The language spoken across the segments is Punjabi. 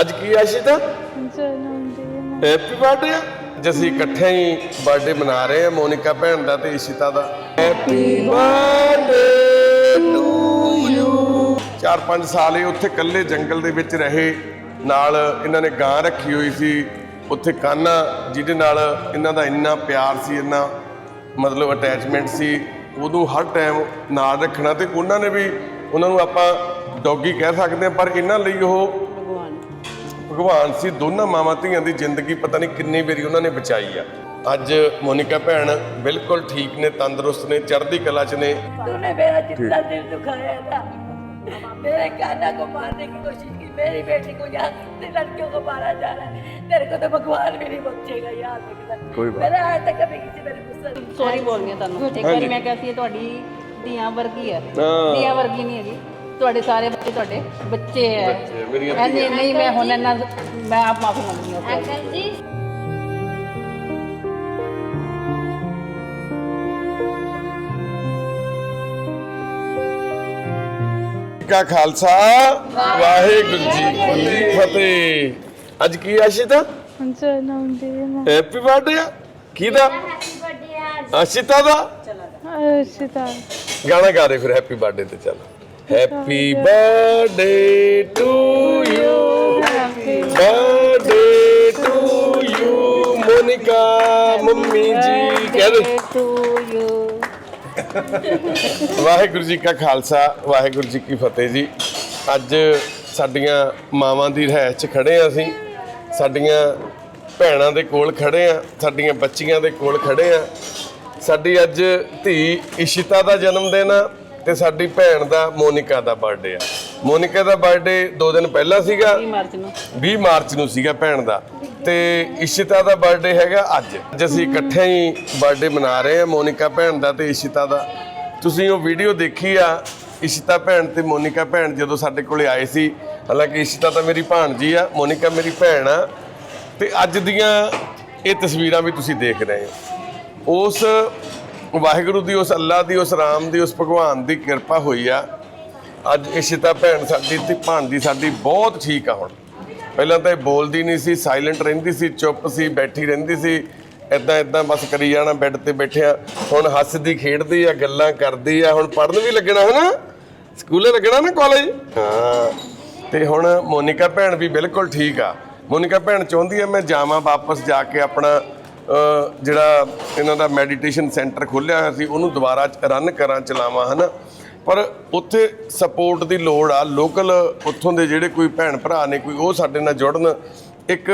ਅੱਜ ਕੀ ਆ ਸ਼ੀਤਾ? ਜਨਮ ਦਿਨ ਹੈਪੀ ਬਰਥਡੇ ਆ। ਅੱਜ ਅਸੀਂ ਇਕੱਠੇ ਹੀ ਬਰਥਡੇ ਮਨਾ ਰਹੇ ਹਾਂ ਮੋਨਿਕਾ ਭੈਣ ਦਾ ਤੇ ਇਸ਼ਿਤਾ ਦਾ। ਹੈਪੀ ਬਰਥਡੇ ਟੂ ਯੂ ਚਾਰ ਪੰਜ ਸਾਲ ਇਹ ਉੱਥੇ ਇਕੱਲੇ ਜੰਗਲ ਦੇ ਵਿੱਚ ਰਹੇ। ਨਾਲ ਇਹਨਾਂ ਨੇ ਗਾਂ ਰੱਖੀ ਹੋਈ ਸੀ। ਉੱਥੇ ਕਾਨਾ ਜਿਹਦੇ ਨਾਲ ਇਹਨਾਂ ਦਾ ਇੰਨਾ ਪਿਆਰ ਸੀ ਇੰਨਾ ਮਤਲਬ ਅਟੈਚਮੈਂਟ ਸੀ। ਉਦੋਂ ਹਰ ਟਾਈਮ ਨਾਲ ਰੱਖਣਾ ਤੇ ਉਹਨਾਂ ਨੇ ਵੀ ਉਹਨਾਂ ਨੂੰ ਆਪਾਂ ਡੌਗੀ ਕਹਿ ਸਕਦੇ ਹਾਂ ਪਰ ਇਹਨਾਂ ਲਈ ਉਹ ਭਗਵਾਨ ਸੀ ਦੋਨਾਂ ਮਾਵਾਂ ਧੀਆਂ ਦੀ ਜ਼ਿੰਦਗੀ ਪਤਾ ਨਹੀਂ ਕਿੰਨੀ ਵਾਰੀ ਉਹਨਾਂ ਨੇ ਬਚਾਈ ਆ ਅੱਜ ਮੋਨਿਕਾ ਭੈਣ ਬਿਲਕੁਲ ਠੀਕ ਨੇ ਤੰਦਰੁਸਤ ਨੇ ਚੜ੍ਹਦੀ ਕਲਾ 'ਚ ਨੇ तूने मेरा जितना दिल दुखाया था मेरे काना को मारने की कोशिश की मेरी बेटी को यहाँ कितनी लड़कियों को मारा जा रहा है तेरे को तो भगवान भी नहीं बख्शेगा याद रखना कोई बात मैंने आज तक कभी किसी मेरे गुस्सा नहीं ਸੌਰੀ ਬੋਲਦੀ ਹਾਂ ਤੁਹਾਨੂੰ ਇੱਕ ਵਾਰੀ ਮੈਂ ਕਿਹਾ ਸੀ ਇਹ ਤੁਹਾਡੀ ਧੀਆਂ ਵਰਗੀ ਹੈ ਧੀਆਂ ਵਰਗੀ ਨਹੀਂ ਹੈਗੀ ਤੁਹਾਡੇ ਸਾਰੇ ਬੱਚੇ ਤੁਹਾਡੇ ਬੱਚੇ ਹੈ ਬੱਚੇ, ਮੇਰੀਆਂ ਐ ਨਹੀਂ ਨਹੀਂ ਮੈਂ ਹੁਣ ਇਹਨਾਂ ਮੈਂ ਆਪ ਮਾਫੀ ਮੰਗਦੀ ਹਾਂ। ਅੰਕਲ ਜੀ। ਕਾ ਖਾਲਸਾ ਵਾਹਿਗੁਰੂ ਜੀ ਕੀ ਫਤਿਹ। ਅੱਜ ਕੀ ਆ? ਸ਼ੀਤਾ ਜਨਮ ਦਿਨ ਹੈਪੀ ਬਰਥਡੇ ਆ। ਕਿਹਦਾ? ਅਸ਼ਿਤਾ ਦਾ? ਅਰਸ਼ਿਤਾ ਗਾਣਾ ਗਾ ਰਹੇ ਫਿਰ ਹੈਪੀ ਬਰਥਡੇ ਤੇ ਚੱਲ। Happy birthday to you birthday to you Monika mummy ji ਕਹਿ ਦੇ ਟੂ ਯੂ ਵਾਹਿਗੁਰੂ ਜੀ ਕਾ ਖਾਲਸਾ ਵਾਹਿਗੁਰੂ ਜੀ ਕੀ ਫਤਿਹ ਜੀ। ਅੱਜ ਸਾਡੀਆਂ ਮਾਵਾਂ ਦੀ ਰਹਿਚ 'ਚ ਖੜੇ ਆ ਅਸੀਂ। ਸਾਡੀਆਂ ਭੈਣਾਂ ਦੇ ਕੋਲ ਖੜੇ ਆ ਸਾਡੀਆਂ ਬੱਚੀਆਂ ਦੇ ਕੋਲ ਖੜੇ ਆ। ਸਾਡੀ ਅੱਜ ਧੀ ਇਸ਼ਿਤਾ ਦਾ ਜਨਮ ਦਿਨ ਆ। ਤੇ ਸਾਡੀ ਭੈਣ ਦਾ ਮੋਨਿਕਾ ਦਾ ਬਰਥਡੇ ਆ। ਮੋਨਿਕਾ ਦਾ ਬਰਥਡੇ 2 ਦਿਨ ਪਹਿਲਾਂ ਸੀਗਾ। 20 ਮਾਰਚ ਨੂੰ। 20 ਮਾਰਚ ਨੂੰ ਸੀਗਾ ਭੈਣ ਦਾ। ਤੇ ਇਸ਼ਿਤਾ ਦਾ ਬਰਥਡੇ ਹੈਗਾ ਅੱਜ। ਅੱਜ ਅਸੀਂ ਇਕੱਠੇ ਹੀ ਬਰਥਡੇ ਮਨਾ ਰਹੇ ਹਾਂ ਮੋਨਿਕਾ ਭੈਣ ਦਾ ਤੇ ਇਸ਼ਿਤਾ ਦਾ। ਤੁਸੀਂ ਉਹ ਵੀਡੀਓ ਦੇਖੀ ਆ ਇਸ਼ਿਤਾ ਭੈਣ ਤੇ ਮੋਨਿਕਾ ਭੈਣ ਜਦੋਂ ਸਾਡੇ ਕੋਲੇ ਆਏ ਸੀ। ਹਾਲਾਂਕਿ ਇਸ਼ਿਤਾ ਤਾਂ ਮੇਰੀ ਭਾਣਜੀ ਆ ਮੋਨਿਕਾ ਮੇਰੀ ਭੈਣ ਆ। ਤੇ ਅੱਜ ਦੀਆਂ ਇਹ ਤਸਵੀਰਾਂ ਵੀ ਤੁਸੀਂ ਦੇਖ ਰਹੇ ਹੋ। ਉਸ ਵਾਹਿਗੁਰੂ ਦੀ ਉਸ ਅੱਲਾ ਦੀ, ਉਸ ਰਾਮ ਦੀ, ਉਸ ਭਗਵਾਨ ਦੀ ਕਿਰਪਾ ਹੋਈ ਆ। ਅੱਜ ਇਸ਼ਿਤਾ ਭੈਣ ਸਾਡੀ ਤੇ ਭਾਣਜੀ ਸਾਡੀ ਬਹੁਤ ਠੀਕ ਆ ਹੁਣ। ਪਹਿਲਾਂ ਤਾਂ ਇਹ ਬੋਲਦੀ ਨਹੀਂ ਸੀ ਸਾਇਲੈਂਟ ਰਹਿੰਦੀ ਸੀ, ਚੁੱਪ ਸੀ, ਬੈਠੀ ਰਹਿੰਦੀ ਸੀ। ਇਦਾਂ ਇਦਾਂ ਬਸ ਕਰੀ ਜਾਣਾ, ਬੈੱਡ ਤੇ ਬੈਠਿਆ। ਹੁਣ ਹੱਸਦੀ, ਖੇਡਦੀ ਆ, ਗੱਲਾਂ ਕਰਦੀ ਆ। ਹੁਣ ਪੜਨ ਵੀ ਲੱਗਣਾ ਹੈ ਨਾ ਸਕੂਲੇ ਲੱਗਣਾ ਨਾ ਕਾਲਜ ਹਾਂ। ਤੇ ਹੁਣ ਮੋਨਿਕਾ ਭੈਣ ਵੀ ਬਿਲਕੁਲ ਠੀਕ ਆ। ਮੋਨਿਕਾ ਭੈਣ ਚਾਹੁੰਦੀ ਆ ਮੈਂ ਜਾਵਾਂ ਵਾਪਸ ਜਾ ਕੇ ਆਪਣਾ ਜਿਹੜਾ ਇਹਨਾਂ ਦਾ ਮੈਡੀਟੇਸ਼ਨ ਸੈਂਟਰ ਖੋਲ੍ਹਿਆ ਹੋਇਆ ਸੀ, ਉਹਨੂੰ ਦੁਬਾਰਾ ਰਨ ਕਰਾਂ, ਚਲਾਵਾਂ, ਹਨਾ? ਪਰ ਉੱਥੇ ਸਪੋਰਟ ਦੀ ਲੋੜ ਆ ਲੋਕਲ ਉੱਥੋਂ ਦੇ ਜਿਹੜੇ ਕੋਈ ਭੈਣ ਭਰਾ ਨੇ, ਕੋਈ ਉਹ ਸਾਡੇ ਨਾਲ ਜੁੜਨ, ਇੱਕ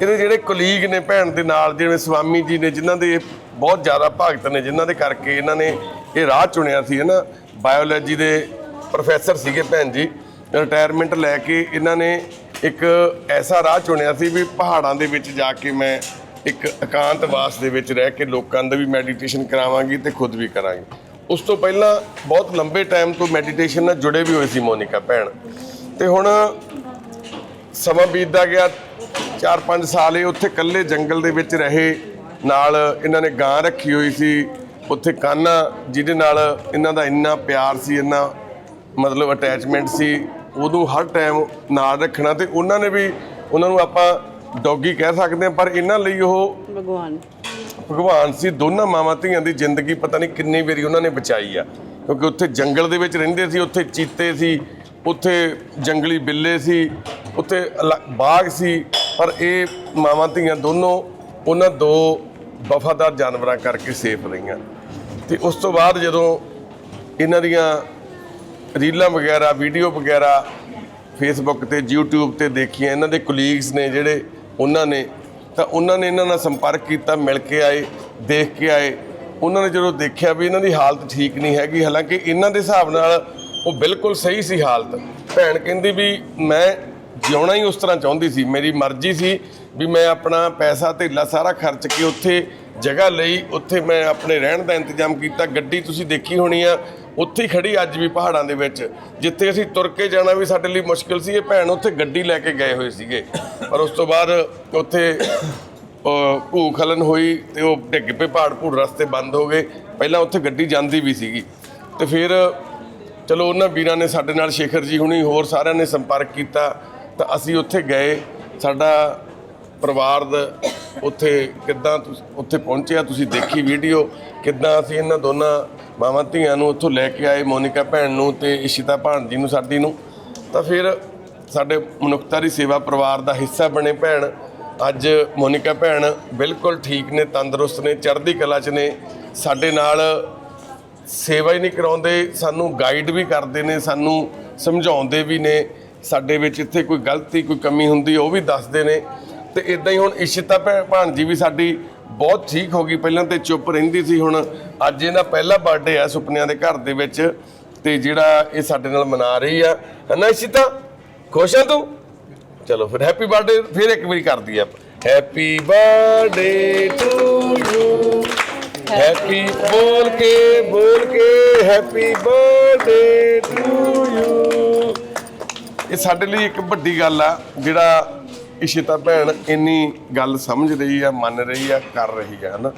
ਇਹਦੇ ਜਿਹੜੇ ਕੁਲੀਗ ਨੇ ਭੈਣ ਦੇ ਨਾਲ, ਜਿਵੇਂ ਸਵਾਮੀ ਜੀ ਨੇ, ਜਿਨ੍ਹਾਂ ਦੇ ਬਹੁਤ ਜ਼ਿਆਦਾ ਭਗਤ ਨੇ, ਜਿਨ੍ਹਾਂ ਦੇ ਕਰਕੇ ਇਹਨਾਂ ਨੇ ਇਹ ਰਾਹ ਚੁਣਿਆ ਸੀ, ਹਨਾ? ਬਾਇਓਲੋਜੀ ਦੇ ਪ੍ਰੋਫੈਸਰ ਸੀਗੇ ਭੈਣ ਜੀ ਰਿਟਾਇਰਮੈਂਟ ਲੈ ਕੇ ਇਹਨਾਂ ਨੇ ਇੱਕ ਐਸਾ ਰਾਹ ਚੁਣਿਆ ਸੀ ਵੀ ਪਹਾੜਾਂ ਦੇ ਵਿੱਚ ਜਾ ਕੇ ਮੈਂ ਇੱਕ ਇਕਾਂਤਵਾਸ ਦੇ ਵਿੱਚ ਰਹਿ ਕੇ ਲੋਕਾਂ ਦਾ ਵੀ ਮੈਡੀਟੇਸ਼ਨ ਕਰਾਵਾਂਗੀ ਤੇ ਖੁਦ ਵੀ ਕਰਾਂਗੀ। ਉਸ ਤੋਂ ਪਹਿਲਾਂ ਬਹੁਤ ਲੰਬੇ ਟਾਈਮ ਤੋਂ ਮੈਡੀਟੇਸ਼ਨ ਨਾਲ ਜੁੜੇ ਵੀ ਹੋਏ ਸੀ ਮੋਨਿਕਾ ਭੈਣ। ਤੇ ਹੁਣ ਸਮਾਂ ਬੀਤਦਾ ਗਿਆ 4-5 ਸਾਲ ਇਹ ਉੱਥੇ ਇਕੱਲੇ ਜੰਗਲ ਦੇ ਵਿੱਚ ਰਹੇ, ਨਾਲ ਇਹਨਾਂ ਨੇ ਗਾਂ ਰੱਖੀ ਹੋਈ ਸੀ, ਉੱਥੇ ਕਾਨਾ ਜਿਹਦੇ ਨਾਲ ਇਹਨਾਂ ਦਾ ਇੰਨਾ ਪਿਆਰ ਸੀ, ਇੰਨਾ ਮਤਲਬ ਅਟੈਚਮੈਂਟ ਸੀ, ਉਦੋਂ ਹਰ ਟਾਈਮ ਨਾਲ ਰੱਖਣਾ ਤੇ ਉਹਨਾਂ ਨੇ ਵੀ, ਉਹਨਾਂ ਨੂੰ ਆਪਾਂ ਡੌਗੀ ਕਹਿ ਸਕਦੇ ਹਾਂ ਪਰ ਇਹਨਾਂ ਲਈ ਉਹ ਭਗਵਾਨ। ਭਗਵਾਨ ਸੀ ਦੋਨਾਂ ਮਾਵਾਂ ਧੀਆਂ ਦੀ ਜ਼ਿੰਦਗੀ ਪਤਾ ਨਹੀਂ ਕਿੰਨੀ ਵਾਰੀ ਉਹਨਾਂ ਨੇ ਬਚਾਈ ਆ। ਕਿਉਂਕਿ ਉੱਥੇ ਜੰਗਲ ਦੇ ਵਿੱਚ ਰਹਿੰਦੇ ਸੀ ਉੱਥੇ ਚੀਤੇ ਸੀ ਉੱਥੇ ਜੰਗਲੀ ਬਿੱਲੇ ਸੀ ਉੱਥੇ ਬਾਘ ਸੀ ਪਰ ਇਹ ਮਾਵਾਂ ਧੀਆਂ ਦੋਨੋਂ ਉਹਨਾਂ ਦੋ ਵਫਾਦਾਰ ਜਾਨਵਰਾਂ ਕਰਕੇ ਸੇਫ ਰਹੀਆਂ। ਤੇ ਉਸ ਤੋਂ ਬਾਅਦ ਜਦੋਂ ਇਹਨਾਂ ਦੀਆਂ ਰੀਲਾਂ ਵਗੈਰਾ ਵੀਡੀਓ ਵਗੈਰਾ ਫੇਸਬੁੱਕ ਤੇ YouTube ਤੇ ਦੇਖੀਆਂ ਇਹਨਾਂ ਦੇ ਕੁਲੀਗਸ ਨੇ ਜਿਹੜੇ ਉਹਨਾਂ ਨੇ, ਤਾਂ ਉਹਨਾਂ ਨੇ ਇਹਨਾਂ ਨਾਲ ਸੰਪਰਕ ਕੀਤਾ, ਮਿਲ ਕੇ ਆਏ, ਦੇਖ ਕੇ ਆਏ। ਉਹਨਾਂ ਨੇ ਜਦੋਂ ਦੇਖਿਆ ਵੀ ਇਹਨਾਂ ਦੀ ਹਾਲਤ ਠੀਕ ਨਹੀਂ ਹੈਗੀ, ਹਾਲਾਂਕਿ ਇਹਨਾਂ ਦੇ ਹਿਸਾਬ ਨਾਲ ਉਹ ਬਿਲਕੁਲ ਸਹੀ ਸੀ ਹਾਲਤ। ਭੈਣ ਕਹਿੰਦੀ ਵੀ ਮੈਂ ਜਿਉਣਾ ਹੀ ਉਸ ਤਰ੍ਹਾਂ ਚਾਹੁੰਦੀ ਸੀ, ਮੇਰੀ ਮਰਜ਼ੀ ਸੀ ਵੀ ਮੈਂ ਆਪਣਾ ਪੈਸਾ, ਧੇਲਾ ਸਾਰਾ ਖਰਚ ਕੇ ਉੱਥੇ ਜਗ੍ਹਾ ਲਈ, ਉੱਥੇ ਮੈਂ ਆਪਣੇ ਰਹਿਣ ਦਾ ਇੰਤਜ਼ਾਮ ਕੀਤਾ, ਗੱਡੀ ਤੁਸੀਂ ਦੇਖੀ ਹੋਣੀ ਆ ਉੱਥੇ ਹੀ ਖੜੀ ਅੱਜ ਵੀ ਪਹਾੜਾਂ ਦੇ ਵਿੱਚ ਜਿੱਥੇ ਅਸੀਂ ਤੁਰ ਕੇ ਜਾਣਾ ਵੀ ਸਾਡੇ ਲਈ ਮੁਸ਼ਕਿਲ ਸੀ। ਇਹ ਭੈਣ ਉੱਥੇ ਗੱਡੀ ਲੈ ਕੇ ਗਏ ਹੋਏ ਸੀਗੇ। ਪਰ ਉਸ ਤੋਂ ਬਾਅਦ ਉੱਥੇ ਅਹ, ਹੋਈ ਤੇ ਉਹ ਡਿੱਗ ਪਏ ਪਹਾੜ ਭੂੜ ਰਸਤੇ ਬੰਦ ਹੋ ਗਏ। ਪਹਿਲਾਂ ਉੱਥੇ ਗੱਡੀ ਜਾਂਦੀ ਵੀ ਸੀਗੀ। ਤੇ ਫਿਰ ਚਲੋ ਉਹਨਾਂ ਵੀਰਾਂ ਨੇ ਸਾਡੇ ਨਾਲ ਸ਼ੇਖਰ ਜੀ ਹੁਣੀ ਹੋਰ ਸਾਰਿਆਂ ਨੇ ਸੰਪਰਕ ਕੀਤਾ। ਤਾਂ ਅਸੀਂ ਉੱਥੇ ਗਏ। ਸਾਡਾ ਪਰਿਵਾਰ ਦਾ ਉੱਥੇ ਕਿੱਦਾਂ ਉੱਥੇ ਪਹੁੰਚਿਆ। ਤੁਸੀਂ ਦੇਖੀ ਵੀਡੀਓ। ਕਿੱਦਾਂ ਅਸੀਂ ਇਹਨਾਂ ਦੋਨਾਂ ਮਾਵਾਂ ਧੀਆਂ ਨੂੰ ਉੱਥੋਂ ਲੈ ਕੇ ਆਏ, ਮੋਨਿਕਾ ਭੈਣ ਨੂੰ ਤੇ ਇਸ਼ਿਤਾ ਭਾਣਜੀ ਨੂੰ, ਸਾਡੀ ਨੂੰ। ਤਾਂ ਫਿਰ ਸਾਡੇ ਮਨੁੱਖਤਾ ਦੀ ਸੇਵਾ ਪਰਿਵਾਰ ਦਾ ਹਿੱਸਾ ਬਣੇ ਭੈਣ। ਅੱਜ ਮੋਨਿਕਾ ਭੈਣ ਬਿਲਕੁਲ ਠੀਕ ਨੇ, ਤੰਦਰੁਸਤ ਨੇ, ਚੜ੍ਹਦੀ ਕਲਾ 'ਚ ਨੇ। ਸਾਡੇ ਨਾਲ ਸੇਵਾ ਹੀ ਨਹੀਂ ਕਰਾਉਂਦੇ, ਸਾਨੂੰ ਗਾਈਡ ਵੀ ਕਰਦੇ ਨੇ, ਸਾਨੂੰ ਸਮਝਾਉਂਦੇ ਵੀ ਨੇ। ਸਾਡੇ ਵਿੱਚ ਇੱਥੇ ਕੋਈ ਗਲਤੀ, ਕੋਈ ਕਮੀ ਹੁੰਦੀ, ਉਹ ਵੀ ਦੱਸਦੇ ਨੇ। ਤੇ ਇਦਾਂ ਹੀ ਹੁਣ ਇਸ਼ਿਤਾ ਭੈ- ਭਾਣਜੀ ਵੀ ਸਾਡੀ ਬਹੁਤ ਠੀਕ ਹੋ ਗਈ। ਪਹਿਲਾਂ ਤੇ ਚੁੱਪ ਰਹਿੰਦੀ ਸੀ, ਹੁਣ ਅੱਜ ਇਹਦਾ ਪਹਿਲਾ ਬਰਥਡੇ ਆ ਸੁਪਨਿਆਂ ਦੇ ਘਰ ਦੇ ਵਿੱਚ ਤੇ ਜਿਹੜਾ ਇਹ ਸਾਡੇ ਨਾਲ ਮਨਾ ਰਹੀ ਆ। ਹਨਾ ਇਸ਼ਿਤਾ? ਖੁਸ਼ ਆ ਤੂੰ? ਚਲੋ ਫਿਰ ਹੈਪੀ ਬਰਥਡੇ ਫਿਰ ਇੱਕ ਵਾਰੀ ਕਰਦੀ ਆ। Happy birthday to you happy ਬੋਲ ਕੇ ਬੋਲ ਕੇ ਹੈਪੀ ਬਰਥਡੇ ਟੂ ਯੂ ਇਹ ਸਾਡੇ ਲਈ ਇੱਕ ਵੱਡੀ ਗੱਲ ਆ, ਜਿਹੜਾ ਇਸ਼ਿਤਾ ਭੈਣ ਇੰਨੀ ਗੱਲ ਸਮਝ ਰਹੀ ਆ ਮੰਨ ਰਹੀ ਆ ਕਰ ਰਹੀ ਆ ਹਨਾ?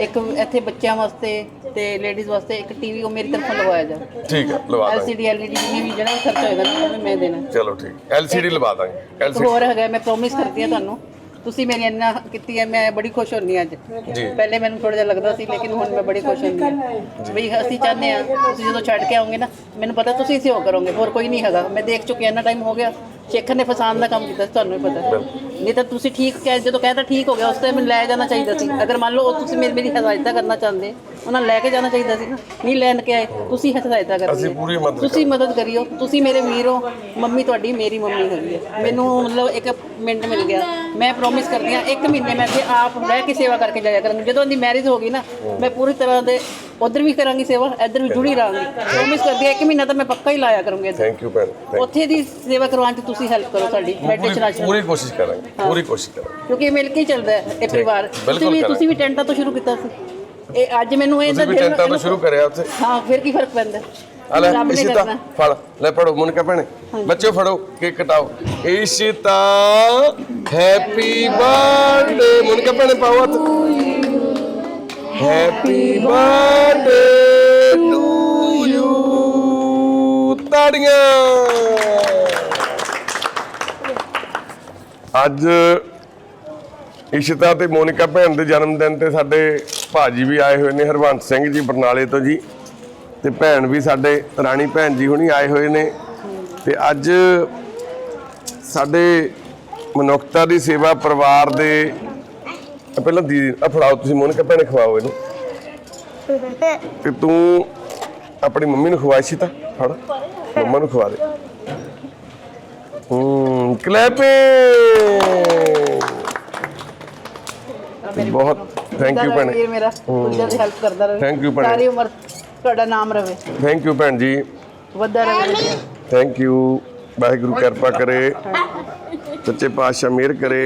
ਇੱਕ ਇੱਥੇ ਬੱਚਿਆਂ ਵਾਸਤੇ ਤੇ ਲੇਡੀਜ਼ ਵਾਸਤੇ ਇੱਕ ਟੀਵੀ ਉਹ ਮੇਰੀ ਤਰਫੋਂ ਲਗਵਾਇਆ ਜਾ। ਠੀਕ ਹੈ ਲਵਾ ਦਾਂਗੇ। ਐਲਸੀਡੀ ਐਲਈਡੀ ਜਿੰਨੀ ਵੀ ਜਿਹੜਾ ਖਰਚਾ ਹੋਏਗਾ ਨਾ ਉਹ ਮੈਂ ਦੇਣਾ। ਚਲੋ ਠੀਕ ਐਲਸੀਡੀ ਲਵਾ ਦਾਂਗੇ ਇੱਕ ਐਲਸੀਡੀ ਹੋਰ ਹੈਗਾ ਮੈਂ ਪ੍ਰੋਮਿਸ ਕਰਦੀ ਹਾਂ ਤੁਹਾਨੂੰ ਤੁਸੀਂ ਮੇਰੀ ਇੰਨਾ ਕੀਤੀ ਹੈ ਮੈਂ ਬੜੀ ਖੁਸ਼ ਹੁੰਨੀ ਅੱਜ। ਪਹਿਲੇ ਮੈਨੂੰ ਥੋੜਾ ਜਿਹਾ ਲੱਗਦਾ ਸੀ ਲੇਕਿਨ ਹੁਣ ਮੈਂ ਬੜੀ ਖੁਸ਼ ਹੁੰਨੀ ਹਾਂ ਵੀ ਅਸੀਂ ਚਾਹੁੰਦੇ ਆ ਤੁਸੀਂ ਜਦੋਂ ਛੱਡ ਕੇ ਆਓਗੇ ਨਾ ਮੈਨੂੰ ਪਤਾ ਤੁਸੀਂ ਸਹਿਯੋਗ ਕਰੋਗੇ ਹੋਰ ਕੋਈ ਨਹੀਂ ਹੈਗਾ। ਮੈਂ ਦੇਖ ਚੁੱਕੀ ਹਾਂ, ਇੰਨਾ ਟਾਈਮ ਹੋ ਗਿਆ। ਸ਼ੇਖਰ ਨੇ ਫਸਾਨ ਦਾ ਕੰਮ ਕੀਤਾ ਸੀ, ਤੁਹਾਨੂੰ ਵੀ ਪਤਾ। ਨਹੀਂ ਤਾਂ ਤੁਸੀਂ ਠੀਕ ਕਹਿ ਜਦੋਂ ਕਹਿੰਦਾ ਠੀਕ ਹੋ ਗਿਆ ਉਸ ਟਾਈਮ ਮੈਨੂੰ ਲੈ ਜਾਣਾ ਚਾਹੀਦਾ ਸੀ। ਅਗਰ ਮੰਨ ਲਓ ਉਹ ਤੁਸੀਂ ਮੇਰੀ ਮੇਰੀ ਹਦਾਇਤਾਂ ਕਰਨਾ ਚਾਹੁੰਦੇ ਉਹਨਾਂ ਲੈ ਕੇ ਜਾਣਾ ਚਾਹੀਦਾ ਸੀ ਨਾ। ਨਹੀਂ ਲੈਣ ਕੇ ਆਏ ਤੁਸੀਂ ਹਦਾਇਤਾਂ ਅਸੀਂ। ਪੂਰੀ ਮਦਦ ਤੁਸੀਂ ਮਦਦ ਕਰਿਓ ਤੁਸੀਂ ਮੇਰੇ ਵੀਰ ਹੋ ਮੰਮੀ ਤੁਹਾਡੀ ਮੇਰੀ ਮੰਮੀ ਹੈਗੀ ਹੈ। ਮੈਨੂੰ ਮਤਲਬ ਇੱਕ ਮਿੰਟ ਮਿਲ ਗਿਆ। ਮੈਂ ਪ੍ਰੋਮਿਸ ਕਰਦੀ ਹਾਂ ਇੱਕ ਮਹੀਨੇ ਮੈਂ ਇੱਥੇ ਆਪ ਰਹਿ ਕੇ ਸੇਵਾ ਕਰਕੇ ਜਾਇਆ ਕਰਾਂਗੀ। ਜਦੋਂ ਦੀ ਮੈਰਿਜ ਹੋ ਗਈ ਨਾ ਮੈਂ ਪੂਰੀ ਤਰ੍ਹਾਂ ਦੇ ਉਧਰ ਵੀ ਕਰਾਂਗੀ ਸੇਵਾ ਇੱਧਰ ਵੀ ਜੁੜੀ ਰਹਾਂਗੀ। ਪ੍ਰੋਮਿਸ ਕਰਦੀ ਹਾਂ ਇੱਕ ਮਹੀਨਾ ਤਾਂ ਮੈਂ ਪੱਕਾ ਹੀ ਲਾਇਆ ਕਰੂੰਗੀ ਇੱਧਰ। ਥੈਂਕ ਯੂ ਭੈਣ thank ਉੱਥੇ ਦੀ ਸੇਵਾ ਕਰਵਾਉਣ 'ਚ ਤੁਸੀਂ ਹੈਲਪ ਕਰੋ ਸਾਡੀ। ਬੈਠੇ ਪੂਰੀ ਪੂਰੀ ਕੋਸ਼ਿਸ਼ ਕਰਾਂਗੇ। ਪੂਰੀ ਕੋਸ਼ਿਸ਼ ਕਰਾਂਗੇ ਕਿਉਂਕਿ ਇਹ ਮਿਲ ਕੇ ਹੀ ਚੱਲਦਾ ਹੈ ਇਹ ਪਰਿਵਾਰ। ਤੁਸੀਂ ਵੀ। ਤੁਸੀਂ ਵੀ ਟੈਂਟਾਂ ਤੋਂ ਸ਼ੁਰੂ ਕੀਤਾ ਸੀ। ਇਹ ਅੱਜ ਮੈਨੂੰ ਇਹ ਤੁਸੀਂ ਵੀ ਟੈਂਟਾਂ ਤੋਂ ਸ਼ੁਰੂ ਕਰਿਆ ਉੱਥੇ। ਹਾਂ ਫਿਰ ਕੀ ਫ਼ਰਕ ਪੈਂਦਾ? ਆ ਲੈ ਰੱਬ ਨੇ ਇਸ਼ਿਤਾ ਫੜ ਲੈ ਪੜੋ ਮੁਨਕਾ ਭੈਣੇ। ਬੱਚਿਓ ਫੜੋ ਕੇਕ ਕਟਾਓ। Ishita happy birthday. ਮੁਨਕਾ ਭੈਣੇ ਪਾਓ ਹੱਥ। Happy birthday to you. ਤਾੜੀਆਂ। ਅੱਜ ਇਸ਼ਿਤਾ ਤੇ ਮੋਨਿਕਾ ਭੈਣ ਦੇ ਜਨਮ ਦਿਨ ਤੇ ਸਾਡੇ ਭਾਜੀ ਵੀ ਆਏ ਹੋਏ ਨੇ ਹਰਵੰਤ ਸਿੰਘ ਜੀ ਬਰਨਾਲੇ ਤੋਂ ਜੀ ਤੇ ਭੈਣ ਵੀ ਸਾਡੇ ਰਾਣੀ ਭੈਣ ਜੀ ਹੁਣੀ ਆਏ ਹੋਏ ਨੇ ਤੇ ਅੱਜ ਸਾਡੇ ਮਨੁੱਖਤਾ ਦੀ ਸੇਵਾ ਪਰਿਵਾਰ ਦੇ ਪਹਿਲਾਂ ਦੀ ਫੜਾਓ ਤੁਸੀਂ ਮੋਨਿਕਾ ਭੈਣੇ ਖਵਾਓ ਇਹਨੂੰ। ਤੇ ਤੂੰ ਆਪਣੀ ਮੰਮੀ ਨੂੰ ਖਵਾਈ ਸੀ ਤਾਂ ਫੜ। ਮੰਮਾ ਨੂੰ ਖਵਾ ਦੇ। ਕਲੈਪਿੰਗ ਬਹੁਤ ਥੈਂਕ ਯੂ ਭੈਣੇ। ਵੀਰ ਮੇਰਾ ਦੀ ਹੈਲਪ ਕਰਦਾ ਰਹੇ। Thank you ਭੈਣੇ। ਸਾਰੀ ਉਮਰ ਤੁਹਾਡਾ ਨਾਮ ਰਵੇ। ਥੈਂਕ ਯੂ ਭੈਣ ਜੀ। ਵੱਧਾ ਰਵੇ ਥੈਂਕ ਯੂ ਵਾਹਿਗੁਰੂ ਕਿਰਪਾ ਕਰੇ। ਸੱਚੇ ਪਾਤਸ਼ਾਹ ਮਿਹਰ ਕਰੇ।